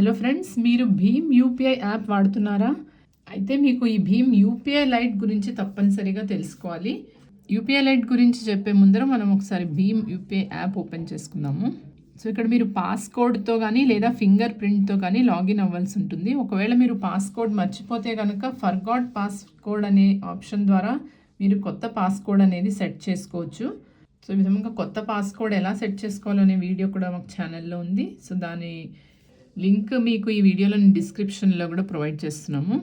Hello friends మీరు Bhim UPI app వాడుతున్నారా? అయితే మీకు ఈ భీమ్ యూపీఐ లైట్ గురించి తప్పనిసరిగా తెలుసుకోవాలి. యూపీఐ లైట్ గురించి చెప్పే ముందర మనం ఒకసారి భీమ్ యూపీఐ యాప్ ఓపెన్ చేసుకుందాము. సో ఇక్కడ మీరు పాస్కోడ్తో కానీ లేదా ఫింగర్ ప్రింట్తో కానీ లాగిన్ అవ్వాల్సి ఉంటుంది. ఒకవేళ మీరు పాస్కోడ్ మర్చిపోతే కనుక ఫర్గాట్ పాస్కోడ్ అనే ఆప్షన్ ద్వారా మీరు కొత్త పాస్కోడ్ అనేది సెట్ చేసుకోవచ్చు. సో ఈ విధంగా కొత్త పాస్కోడ్ ఎలా సెట్ చేసుకోవాలనే వీడియో కూడా మాకు ఛానల్లో ఉంది. సో దాని లింక్ మీకు ఈ వీడియోలో డిస్క్రిప్షన్లో కూడా ప్రొవైడ్ చేస్తున్నాము.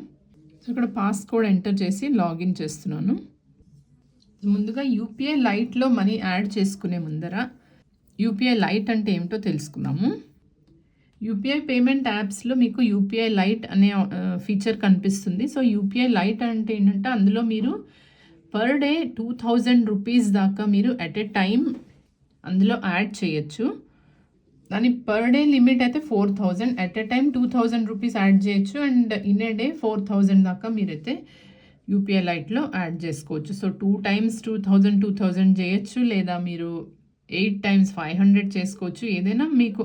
సో ఇక్కడ పాస్కోడ్ ఎంటర్ చేసి లాగిన్ చేస్తున్నాను. ముందుగా యూపీఐ లైట్లో మనీ యాడ్ చేసుకునే ముందర యూపీఐ లైట్ అంటే ఏమిటో తెలుసుకుందాము. యూపీఐ పేమెంట్ యాప్స్లో మీకు యూపీఐ లైట్ అనే ఫీచర్ కనిపిస్తుంది. సో యూపీఐ లైట్ అంటే ఏంటంటే అందులో మీరు per day two thousand rupees దాకా మీరు అట్ ఎ టైం అందులో యాడ్ చేయొచ్చు. దాని పర్ డే లిమిట్ అయితే four thousand at a time two thousand rupees add చేయొచ్చు. And in a day four thousand దాకా మీరైతే యూపీఐ లైట్లో యాడ్ చేసుకోవచ్చు. So two times two thousand two thousand చేయొచ్చు. లేదా మీరు ఎయిట్ టైమ్స్ ఫైవ్ హండ్రెడ్ చేసుకోవచ్చు. ఏదైనా మీకు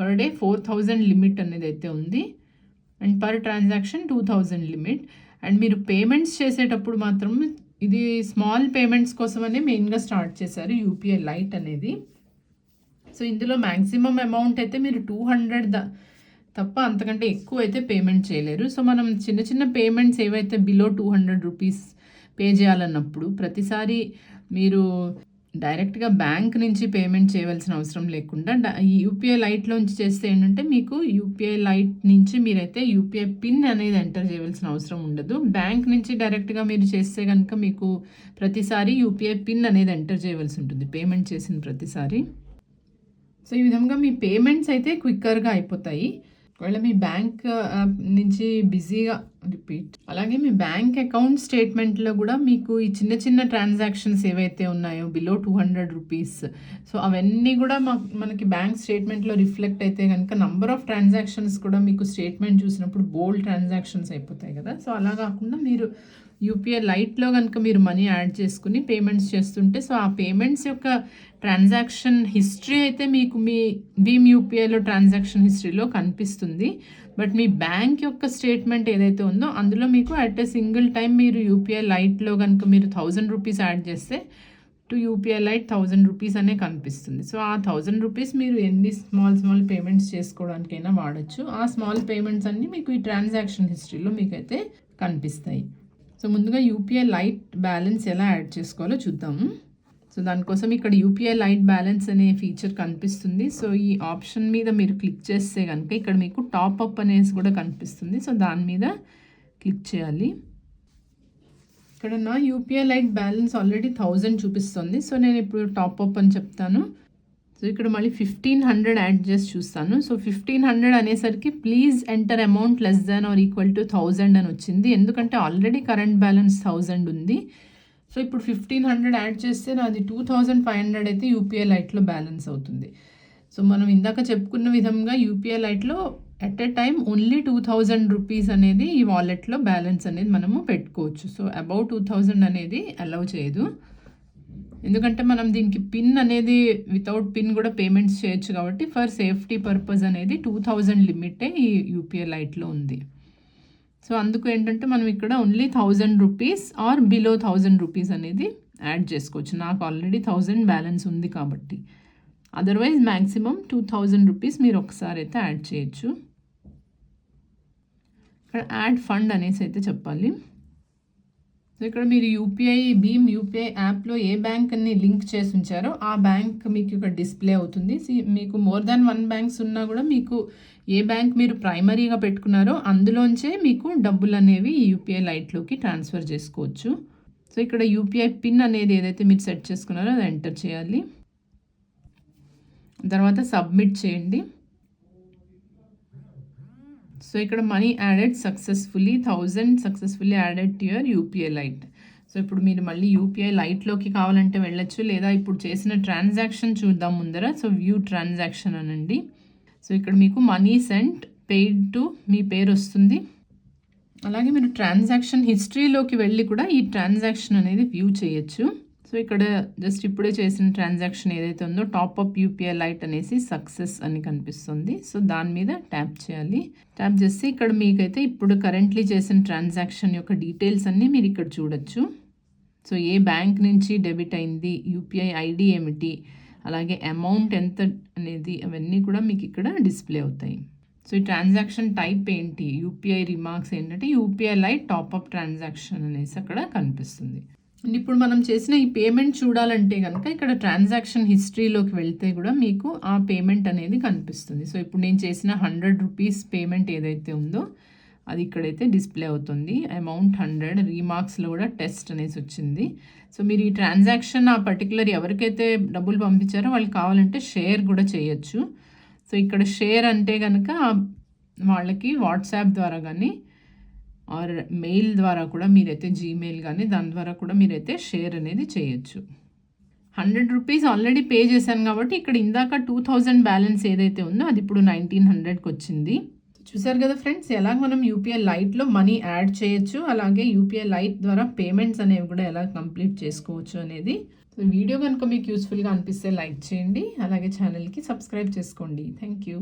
per day four thousand limit అనేది అయితే ఉంది. And per transaction two thousand limit and మీరు పేమెంట్స్ చేసేటప్పుడు మాత్రం ఇది స్మాల్ పేమెంట్స్ కోసమనే మెయిన్గా స్టార్ట్ చేశారు యూపీఐ లైట్ అనేది. సో ఇందులో మ్యాక్సిమం అమౌంట్ అయితే మీరు టూ హండ్రెడ్ ద తప్ప అంతకంటే ఎక్కువ అయితే పేమెంట్ చేయలేరు. సో మనం చిన్న చిన్న పేమెంట్స్ ఏవైతే below two hundred rupees pay చేయాలన్నప్పుడు ప్రతిసారి మీరు డైరెక్ట్గా బ్యాంక్ నుంచి పేమెంట్ చేయవలసిన అవసరం లేకుండా యూపీఐ లైట్లోంచి చేస్తే ఏంటంటే మీకు యూపీఐ లైట్ నుంచి మీరైతే యూపీఐ పిన్ అనేది ఎంటర్ చేయవలసిన అవసరం ఉండదు. బ్యాంక్ నుంచి డైరెక్ట్గా మీరు చేస్తే కనుక మీకు ప్రతిసారి యూపీఐ పిన్ అనేది ఎంటర్ చేయవలసి ఉంటుంది. పేమెంట్ చేసిన ప్రతిసారి. సో ఈ విధంగా మీ పేమెంట్స్ అయితే క్విక్కర్గా అయిపోతాయి. ఒకవేళ మీ బ్యాంక్ నుంచి బిజీగా రిపీట్ అలాగే మీ బ్యాంక్ అకౌంట్ స్టేట్మెంట్లో కూడా మీకు ఈ చిన్న చిన్న ట్రాన్సాక్షన్స్ ఏవైతే ఉన్నాయో below two hundred rupees so అవన్నీ కూడా మనకి బ్యాంక్ స్టేట్మెంట్లో రిఫ్లెక్ట్ అయితే కనుక నంబర్ ఆఫ్ ట్రాన్సాక్షన్స్ కూడా మీకు స్టేట్మెంట్ చూసినప్పుడు బోల్డ్ ట్రాన్సాక్షన్స్ అయిపోతాయి కదా. సో అలా కాకుండా మీరు యూపీఐ లైట్లో కనుక మీరు మనీ యాడ్ చేసుకుని పేమెంట్స్ చేస్తుంటే సో ఆ పేమెంట్స్ యొక్క ట్రాన్సాక్షన్ హిస్టరీ అయితే మీకు మీ భీమ్ యూపీఐలో ట్రాన్సాక్షన్ హిస్టరీలో కనిపిస్తుంది. బట్ మీ బ్యాంక్ యొక్క స్టేట్మెంట్ ఏదైతే ఉందో అందులో మీకు అట్ ఎ సింగిల్ టైం మీరు యూపీఐ లైట్లో కనుక మీరు థౌజండ్ రూపీస్ యాడ్ చేస్తే to UPI lite thousand rupees అనే కనిపిస్తుంది. సో ఆ థౌజండ్ రూపీస్ మీరు ఎన్ని స్మాల్ స్మాల్ పేమెంట్స్ చేసుకోవడానికైనా వాడచ్చు. ఆ స్మాల్ పేమెంట్స్ అన్నీ మీకు ఈ ట్రాన్సాక్షన్ హిస్టరీలో మీకైతే కనిపిస్తాయి. సో ముందుగా యూపీఐ లైట్ బ్యాలెన్స్ ఎలా యాడ్ చేసుకోవాలో చూద్దాము. సో దానికోసం ఇక్కడ యూపీఐ లైట్ బ్యాలెన్స్ అనే ఫీచర్ కనిపిస్తుంది. సో ఈ ఆప్షన్ మీద మీరు క్లిక్ చేస్తే కనుక ఇక్కడ మీకు టాప్ అప్ అనేసి కూడా కనిపిస్తుంది. సో దాని మీద క్లిక్ చేయాలి. ఇక్కడ నా UPI lite balance already thousand చూపిస్తుంది. సో నేను ఇప్పుడు టాప్ అప్ అని చెప్తాను. సో ఇక్కడ మళ్ళీ ఫిఫ్టీన్ హండ్రెడ్ యాడ్ చేసి చూస్తాను. సో ఫిఫ్టీన్ హండ్రెడ్ అనేసరికి please enter amount less than or equal to thousand అని వచ్చింది. ఎందుకంటే ఆల్రెడీ కరెంట్ బ్యాలెన్స్ థౌజండ్ ఉంది. సో ఇప్పుడు ఫిఫ్టీన్ హండ్రెడ్ యాడ్ చేస్తే నాది టూ థౌజండ్ ఫైవ్ హండ్రెడ్ అయితే యూపీఐ లైట్లో బ్యాలెన్స్ అవుతుంది. సో మనం ఇందాక చెప్పుకున్న విధంగా యూపీఐ లైట్లో at a time only two thousand rupees అనేది ఈ వాలెట్లో బ్యాలెన్స్ అనేది మనము పెట్టుకోవచ్చు. సో అబౌట్ టూ థౌజండ్ అనేది అలౌ చేయదు. ఎందుకంటే మనం దీనికి పిన్ అనేది వితౌట్ పిన్ కూడా పేమెంట్స్ చేయొచ్చు కాబట్టి ఫర్ సేఫ్టీ పర్పస్ అనేది టూ థౌజండ్ లిమిటే ఈ యూపీఐ లైట్లో ఉంది. సో అందుకు ఏంటంటే మనం ఇక్కడ only thousand rupees or below thousand rupees అనేది యాడ్ చేసుకోవచ్చు. నాకు ఆల్రెడీ థౌజండ్ బ్యాలెన్స్ ఉంది కాబట్టి. Otherwise maximum two thousand rupees మీరు ఒకసారి అయితే యాడ్ చేయొచ్చు. ఇక్కడ యాడ్ ఫండ్ అనేసి అయితే చెప్పాలి. సో ఇక్కడ మీరు యూపీఐ భీమ్ యూపీఐ యాప్లో ఏ బ్యాంక్ అని లింక్ చేసి ఉంచారో ఆ బ్యాంక్ మీకు ఇక్కడ డిస్ప్లే అవుతుంది. మీకు మోర్ దాన్ వన్ బ్యాంక్స్ ఉన్నా కూడా మీకు ఏ బ్యాంక్ మీరు ప్రైమరీగా పెట్టుకున్నారో అందులోంచే మీకు డబ్బులు అనేవి యూపీఐ లైట్లోకి ట్రాన్స్ఫర్ చేసుకోవచ్చు. సో ఇక్కడ యూపీఐ పిన్ అనేది ఏదైతే మీరు సెట్ చేసుకున్నారో అది ఎంటర్ చేయాలి. తర్వాత సబ్మిట్ చేయండి. సో ఇక్కడ money added successfully thousand successfully added to your UPI lite. So ఇప్పుడు మీరు మళ్ళీ యూపీఐ లైట్లోకి కావాలంటే వెళ్ళొచ్చు లేదా ఇప్పుడు చేసిన ట్రాన్సాక్షన్ చూద్దాం ముందర. సో వ్యూ ట్రాన్సాక్షన్ అనండి. సో ఇక్కడ మీకు మనీ సెంట్ పెయిడ్ టు మీ పేరు వస్తుంది. అలాగే మీరు ట్రాన్సాక్షన్ హిస్టరీలోకి వెళ్ళి కూడా ఈ ట్రాన్సాక్షన్ అనేది వ్యూ చేయొచ్చు. సో ఇక్కడ జస్ట్ ఇప్పుడే చేసిన ట్రాన్సాక్షన్ ఏదైతే ఉందో టాప్అప్ యూపీఐ లైట్ అనేసి సక్సెస్ అని కనిపిస్తుంది. సో దాని మీద ట్యాప్ చేయాలి. ట్యాప్ చేస్తే ఇక్కడ మీకైతే ఇప్పుడు కరెంట్లీ చేసిన ట్రాన్సాక్షన్ యొక్క డీటెయిల్స్ అన్నీ మీరు ఇక్కడ చూడొచ్చు. సో ఏ బ్యాంక్ నుంచి డెబిట్ అయింది యూపీఐ ఐడి ఏమిటి అలాగే అమౌంట్ ఎంత అనేది అవన్నీ కూడా మీకు ఇక్కడ డిస్ప్లే అవుతాయి. సో ఈ ట్రాన్సాక్షన్ టైప్ ఏంటి యూపీఐ రిమార్క్స్ ఏంటంటే UPI lite top up transaction అనేసి అక్కడ కనిపిస్తుంది. ఇప్పుడు మనం చేసిన ఈ పేమెంట్ చూడాలంటే కనుక ఇక్కడ ట్రాన్సాక్షన్ హిస్టరీలోకి వెళ్తే కూడా మీకు ఆ పేమెంట్ అనేది కనిపిస్తుంది. సో ఇప్పుడు నేను చేసిన హండ్రెడ్ రూపీస్ పేమెంట్ ఏదైతే ఉందో అది ఇక్కడైతే డిస్ప్లే అవుతుంది. అమౌంట్ హండ్రెడ్ రీమార్క్స్లో కూడా టెస్ట్ అనేసి వచ్చింది. సో మీరు ఈ ట్రాన్సాక్షన్ ఆ పర్టికులర్ ఎవరికైతే డబ్బులు పంపించారో వాళ్ళు కావాలంటే షేర్ కూడా చేయొచ్చు. సో ఇక్కడ షేర్ అంటే కనుక వాళ్ళకి వాట్సాప్ ద్వారా కానీ ఆర్ మెయిల్ ద్వారా కూడా మీరైతే జీమెయిల్ కానీ దాని ద్వారా కూడా మీరైతే షేర్ అనేది చేయొచ్చు. హండ్రెడ్ రూపీస్ ఆల్రెడీ పే చేశాను కాబట్టి ఇక్కడ ఇందాక టూ థౌజండ్ బ్యాలెన్స్ ఏదైతే ఉందో అది ఇప్పుడు నైన్టీన్ హండ్రెడ్కి వచ్చింది. చూసారు కదా ఫ్రెండ్స్ ఎలా మనం యూపీఐ లైట్లో మనీ యాడ్ చేయొచ్చు అలాగే యూపీఐ లైట్ ద్వారా పేమెంట్స్ అనేవి కూడా ఎలా కంప్లీట్ చేసుకోవచ్చు అనేది. సో వీడియో కనుక మీకు యూస్ఫుల్గా అనిపిస్తే లైక్ చేయండి అలాగే ఛానల్కి సబ్స్క్రైబ్ చేసుకోండి. Thank you.